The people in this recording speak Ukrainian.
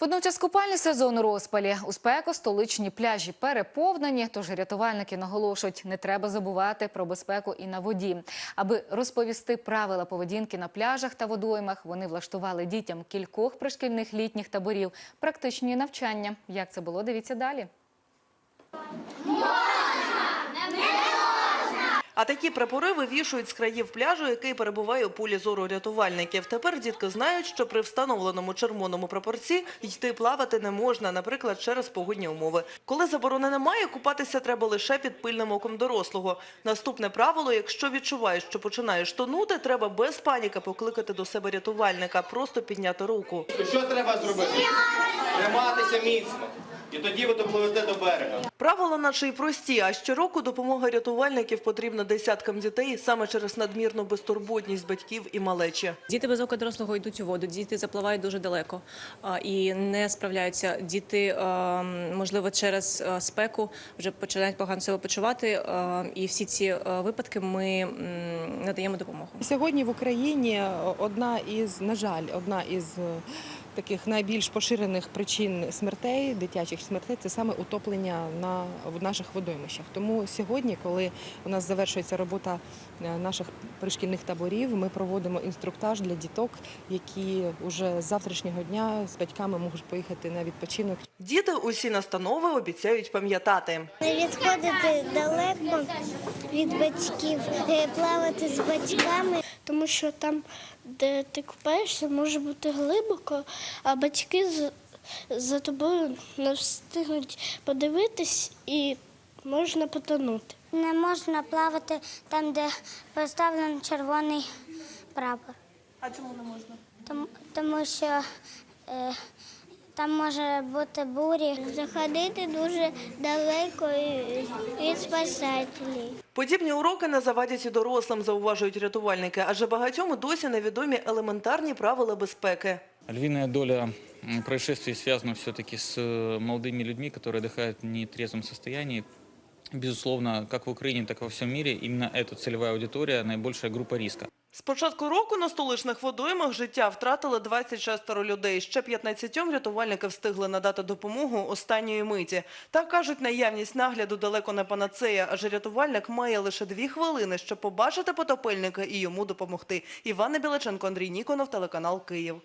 Водночас купальний сезон у розпалі. У спеку столичні пляжі переповнені, тож рятувальники наголошують, не треба забувати про безпеку і на воді. Аби розповісти правила поведінки на пляжах та водоймах, вони влаштували дітям кількох пришкільних літніх таборів практичні навчання. Як це було, дивіться далі. А такі прапори вивішують з країв пляжу, який перебуває у полі зору рятувальників. Тепер дітки знають, що при встановленому червоному прапорці йти плавати не можна, наприклад, через погодні умови. Коли заборони немає, купатися треба лише під пильним оком дорослого. Наступне правило: якщо відчуваєш, що починаєш тонути, треба без паніки покликати до себе рятувальника, просто підняти руку. Що треба зробити? Триматися міцно. І тоді ви допливете до берега. Правила наче й прості, а щороку допомога рятувальників потрібна десяткам дітей саме через надмірну безтурботність батьків і малечі. Діти без ока дорослого йдуть у воду, діти запливають дуже далеко і не справляються. Діти, можливо, через спеку вже починають погано себе почувати. І всі ці випадки ми надаємо допомогу. Сьогодні в Україні одна із, на жаль, одна із таких найбільш поширених причин смертей, дитячих смертей, це саме утоплення на наших водоймищах. Тому сьогодні, коли у нас завершується робота е, наших пришкільних таборів, ми проводимо інструктаж для діток, які вже з завтрашнього дня з батьками можуть поїхати на відпочинок Діти усі настанови обіцяють пам'ятати. Не відходити далеко від батьків, е, плавати з батьками, тому що там, де ти купаєшся, може бути глибоко, а батьки за тобою не встигнуть подивитись і можна потонути. Не можна плавати там, де поставлений червоний прапор. А чому не можна? Тому, тому що е, там може бути бурі. Заходити дуже далеко від спасателів. Подібні уроки не завадять і дорослим, зауважують рятувальники, адже багатьом і досі невідомі елементарні правила безпеки. Львиная доля м, происшествий связана все-таки с э, молодыми людьми, которые отдыхают в нетрезвом состоянии. Безусловно, как в Украине, так и во всем мире, именно эта целевая аудитория – наибольшая группа риска. З початку року на столичних водоймах життя втратили 26 людей. Ще 15 рятувальники встигли надати допомогу останньої миті. Та кажуть, наявність нагляду далеко не панацея, адже рятувальник має лише дві хвилини, щоб побачити потопельника і йому допомогти. Івана Біличенко, Андрій Ніконов, телеканал Київ.